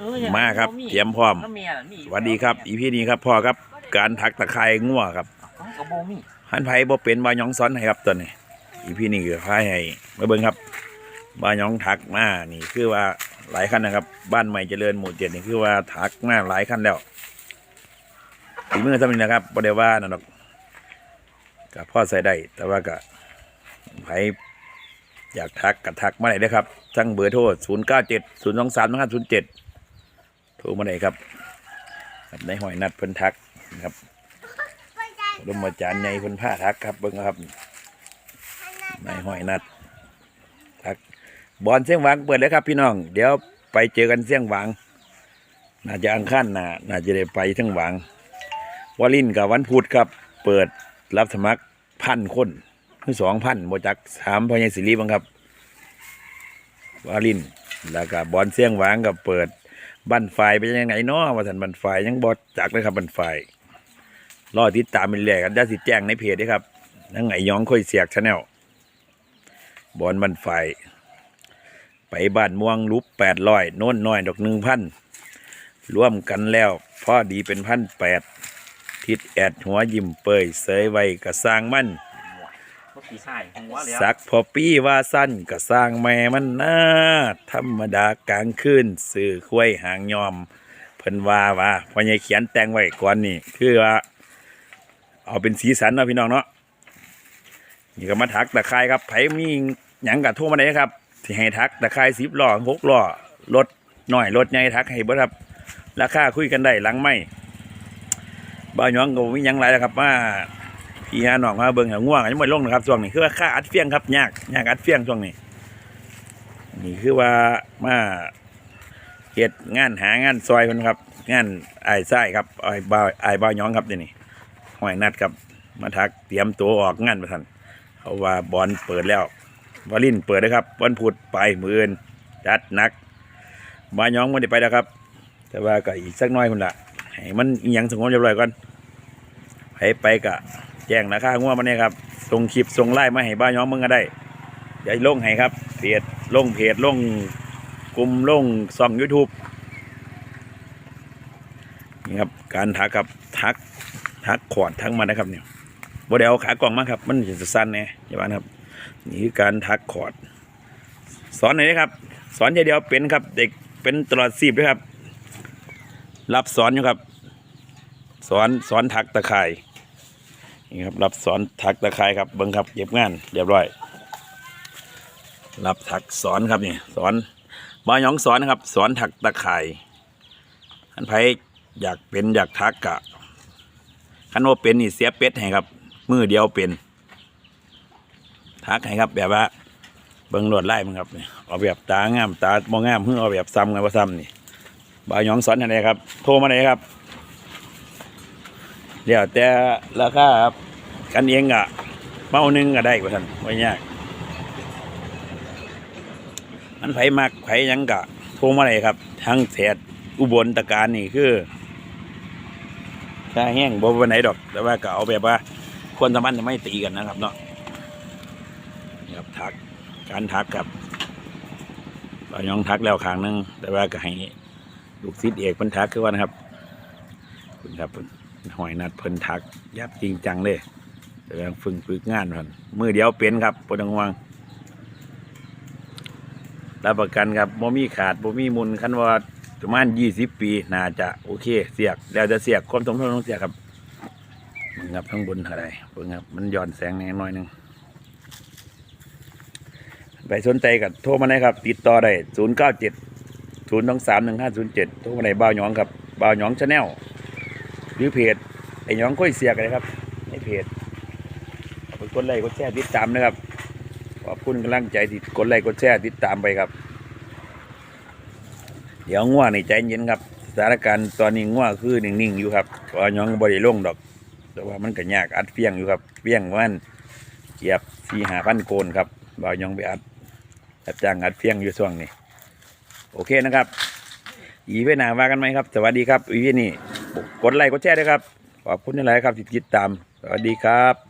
เอออย่างมาครับบ่เตรียมพร้อมถ้าเมียน่ะมีสวัสดีครับ อีพีนี้ครับพ่อครับการทักตะไคร่งัวครับของกระโบมีหันไผบ่เป็นบาหยองซ้อนให้ครับตัวนี้ อีพีนี้คือพายให้มาเบิ่งครับบาหยองทักมานี่คือว่าหลายคันนะครับ บ้านใหม่เจริญหมู่เจ็ดนี่คือว่าทักมาหลายคันแล้วฝีมือทำนี่นะครับบ่ได้ว่านั่นหรอกก็พ่อใส่ได้แต่ว่าก็ไผอยากทักก็ทักมาได้เด้อครับทั้งเบอร์โทร 0 9 7 0 2 3 5 0 7 โทรมาได้ครับในหอยนัดเพิ่นทักนะครับรมอาจารย์ในเพิ่นผ้าทักครับเบิ่งครับในห้อยนัดทักบอลเสียงหวังเปิดเลยครับ พี่น้อง เดี๋ยวไปเจอกันเสียงหวัง น่าจะอังคารน่ะน่าจะได้ไปเสียงหวังวาลินกับวันพุธครับ เปิดรับสมัครพันคนคือสองพันโมจักสามพญศิริบังครับวาลิน แล้วก็บอลเสียงหวังกับเปิด บันไฟเป็นยังไงเนาะว่าสันบันไฟยังบอจักเลยครับบันไฟรอติดตามไปเรื่อยๆกันได้สิแจ้งในเพจด้วยครับทั้งไงย้องค่อยเสียกชาแนลบอลบันไฟ ไปบ้านม่วงลุบแปดร้อยโน่นน้อยดอกหนึ่งพันร่วมกันแล้วพ่อดีเป็นพันแปดทิดแอดหัวยิ้มเปยเสยไว้กระสร้างมั่น ก็ปีใส่หัวแล้วสักพอปี้ว่าสั้นกระสร้างแม่มันนาธรรมดากลางคืนสื่อคุ้ยหางยอม เพิ่นว่าว่าพอใหญเขียนแต่งไว้ก่อนนี่ คือว่า เอาเป็นสีสันเนาะพี่น้องเนาะนี่ก็มาถักตะไคร้ครับไผมีหยังกับทั่วมาได้ครับที่ให้ทักตะไคร้สิบล้อหกล้อรถหน่อยรถใหญ่ทักให้บิดครับราคาคุยกันได้หลังไม่บ้าวหยองก็มีหยังไรแล้วครับมา พี่ฮาน้องมาเบิ่งหาง่วงยังไม่ลงนะครับช่วงนี้คือว่าค่าอัดเฟียงครับยากยากอัดเฟียงช่วงนี้ นี่คือว่ามาเฮ็ดงานหางานซอยคนครับ งานไอ้ไส้ครับไอ้บ่าวไอ้บ่าวหยองครับเดี๋ยวนี้ห้อยนัดครับมาทักเตรียมตัวออกงานประทันเขาว่าบอลเปิดแล้ววาลินเปิดนะครับวันพุธไปมืออื่นจัดนักบายองมันได้ไปแล้วครับ แต่ว่าก็อีกสักหน้อยคนละให้มันยังสงบเรียบร้อยก่อนไปไปกะ แจ้งราคางัวมันเนี่ยครับส่งคลิปส่งไล่มาให้บ้าย้องมึงก็ได้เดี๋ยวลงให้ครับเพจลงเพจลงกลุ่มลงซองยูทูบนี่ครับการทักครับทักทักขอดทั้งมันนะครับเนี่ยบ่ได้เอาขากล่องมาครับ มันจะสั้นแน่ใช่ไหมครับ นี่คือการทักขอด สอนหน่อยนะครับ สอนอย่าเดียวเป็นครับ เด็กเป็นตลอดสีบด้วยครับ รับสอนอยู่ครับ สอนสอนทักตะไคร่ นี่ครับรับสอนทักตะไคร่ครับเบิ้งครับเก็บงานเรียบร้อย รับทักสอนครับนี่สอนบายองสอนนะครับ สอนถักตะไคร่อันไผอยากเป็นอยากทักกะคันว่าเป็นนี่เสียเป็ดให้ครับมือเดียวเป็น ทักให้ครับ แบบว่าเบิ่งลวดไล่มันครับนี่เอาแบบตางามตามองงามเพื่อเอาแบบซ้ำกันว่าซ้ำนี่บ่ายองสอนอะไรครับ โทรมาเลยครับ เดี๋ยวแต่ราคาครับกันเองอะเมาหนึ่งก็ได้กว่าท่านไม่ยากมันไผมากไผยังกะโทรมาเลยครับ ทั้งเศษอุบลตะการนี่คือถ้าแห้งบ่ไปไหนดอก แต่ว่าก็เอาแบบว่า ควรสมันจะไม่ตีกันนะครับ เนาะนี่ครับทักการทักกับเรายองทักแล้วครั้งนึงแต่ว่าก็ให้ลูกศิษย์เอกพิ่นทักคือว่านะครับคุณครับ หอยนัดเพิ่นทัก ยับจริงจังเลยแต่ยังฝึกฝึกงานเพิ่นมือเดียวเป็นครับบ่ต้องห่วงรับประกันครับบ่มีขาดบ่มีมุนคันว่าประมาณยี่สิบปี น่าจะโอเค เสียก แล้วจะเสียกความสมดุลของเสียกครับมึงับข้างบนอะไรเพิ่งครับ มันย้อนแสงแน่น้อยหนึงไปสนใจกับโทรมาได้ครับ ติดต่อได้ศูนย์เก้าเจ็ดศูนย์สองสามหนึ่งห้าศูนย์เจ็ดโทรมาได้บ่าวหยองครับบ่าวหยองชาแนล รือเพจไอ้ยองค่อยเสียกเลยครับในเพจขอบคุณกดไลค์กดแชร์ติดตามนะครับขอบคุณกำลังใจที่กดไลค์กดแชร์ติดตามไปครับ เดี๋ยวง่วงในใจเย็นครับสถานการณ์ตอนนี้ง่วงคือนิ่งๆอยู่ครับเพราะว่ายังบริลงดอก แต่ว่ามันก็ยากอัดเฟียงอยู่ครับเฟียงประมันเกียบสี่หาพันโกนครับบ่าวยองไปอัดรับจ้างอัดเฟียงอยู่ช่วงนี้ โอเคนะครับ อีเวนหนาว่ากันไหมครับ สวัสดีครับอีเวนี่ กดไลค์กดแชร์ด้วยครับ ขอบคุณที่ไลค์ครับที่ติดตาม สวัสดีครับ